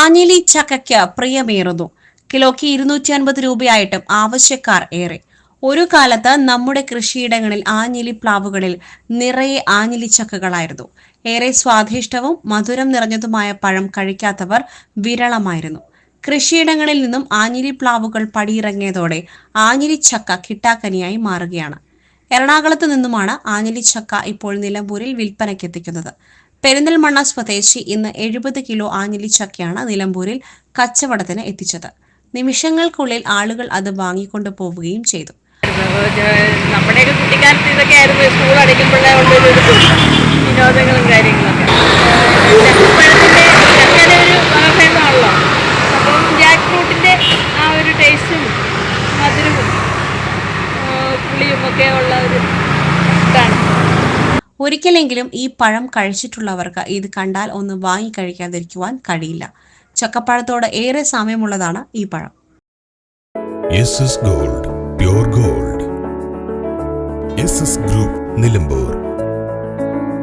ആഞ്ഞിലി ചക്കയ്ക്ക് പ്രിയമേറുന്നു. കിലോയ്ക്ക് ഇരുന്നൂറ്റി അൻപത് രൂപയായിട്ടും ആവശ്യക്കാർ ഏറെ. ഒരു കാലത്ത് നമ്മുടെ കൃഷിയിടങ്ങളിൽ ആഞ്ഞിലി പ്ലാവുകളിൽ നിറയെ ആഞ്ഞിലി ചക്കകളായിരുന്നു. ഏറെ സ്വാദിഷ്ടവും മധുരം നിറഞ്ഞതുമായ പഴം കഴിക്കാത്തവർ വിരളമായിരുന്നു. കൃഷിയിടങ്ങളിൽ നിന്നും ആഞ്ഞിലി പ്ലാവുകൾ പടിയിറങ്ങിയതോടെ ആഞ്ഞിലി ചക്ക കിട്ടാക്കനിയായി മാറുകയാണ്. എറണാകുളത്ത് നിന്നുമാണ് ആഞ്ഞിലി ചക്ക ഇപ്പോൾ നിലമ്പൂരിൽ വിൽപ്പനയ്ക്ക് എത്തിക്കുന്നത്. പെരിന്തൽമണ്ണ സ്വദേശി ഇന്ന് എഴുപത് കിലോ ആഞ്ഞിലി ചക്കയാണ് നിലമ്പൂരിൽ കച്ചവടത്തിന് എത്തിച്ചത്. നിമിഷങ്ങൾക്കുള്ളിൽ ആളുകൾ അത് വാങ്ങിക്കൊണ്ടു പോവുകയും ചെയ്തു. നമ്മുടെയൊക്കെ കുട്ടിക്കാലത്ത് ഇതൊക്കെ ആയിരുന്നു. സ്കൂൾ അടയ്ക്കുമ്പോഴേ ഉള്ളൊരു ഇത്. വിനോദങ്ങളും കാര്യങ്ങളൊക്കെ. ചക്കയുടെ ഒരു വകഭേദമാണല്ലോ അപ്പം ജാക്ക് ഫ്രൂട്ടിന്റെ ആ ഒരു ടേസ്റ്റും മധുരവും പുളിയും ഒക്കെ ഉള്ള ഒരു ഒരിക്കലെങ്കിലും ഈ പഴം കഴിച്ചിട്ടുള്ളവർക്ക് ഇത് കണ്ടാൽ ഒന്ന് വാങ്ങി കഴിക്കാതിരിക്കുവാൻ കഴിയില്ല. ചക്കപ്പഴത്തോട് ഏറെ സാമ്യമുള്ളതാണ് ഈ പഴം. Gold gold group Nilambur